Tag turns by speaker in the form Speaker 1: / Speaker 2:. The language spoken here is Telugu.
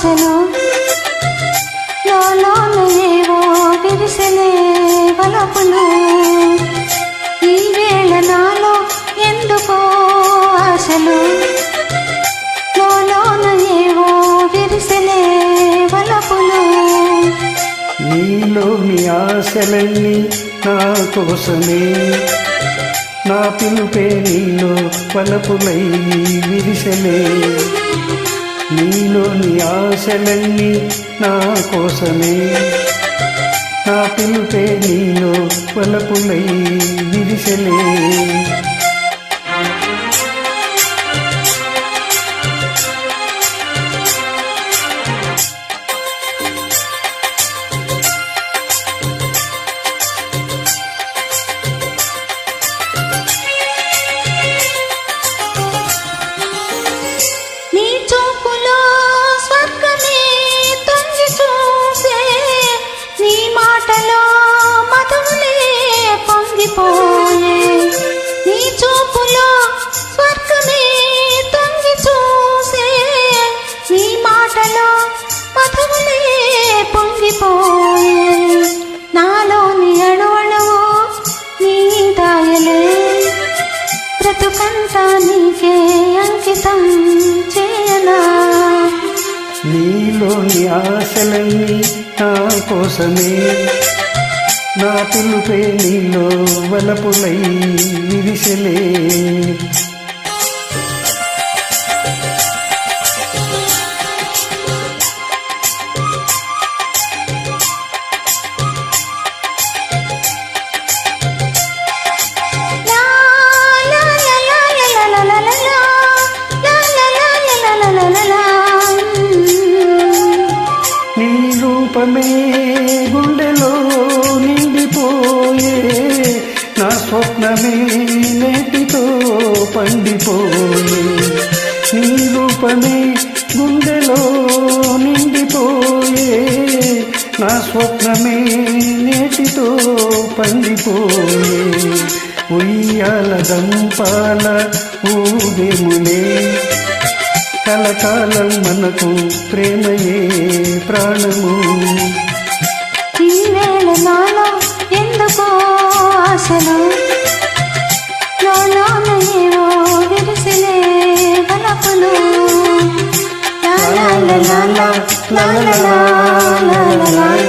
Speaker 1: ఆశలు లోలోన ఏవో విరిసెలే వలపులు. ఈ వేళ నాలో ఎందుకో ఆశలు. లోలోన ఏవో విరిసెలే వలపులు.
Speaker 2: నీలోని ఆశలన్నీ నా కోసమే. నా పిలుపే నీలో పలపులై విరిసలే. నీలోని ఆశలన్నీ నా కోసమే. నా పిలుపే నీలో పలపులై విరిసలే.
Speaker 1: పొంగిపోయే నాలోని అణువణువు నీ దాయలే బ్రతుకంతా నీకే అంకితం చేయనా?
Speaker 2: నీలోని ఆశలన్నీ నా కోసమే. నా పిలుపే నీలో వలపులై విరిసలే. రూపమే గుండెలో నిండిపోయే నా స్వప్నమే నేటితో పండిపోయే. నీ రూపమే గుండెలో నిండిపోయే నా స్వప్నమే నేటితో పండిపోయే. ఉయ్యాల దంపాల ఊగెములే కలకాలం మనకు ప్రేమయే ప్రాణము.
Speaker 1: ఈవేళ నాలో ఎందుకో ఆశలు? నాలోనేవో విరిసిలే వలపులు. లాలా లాలా లాలా లాలా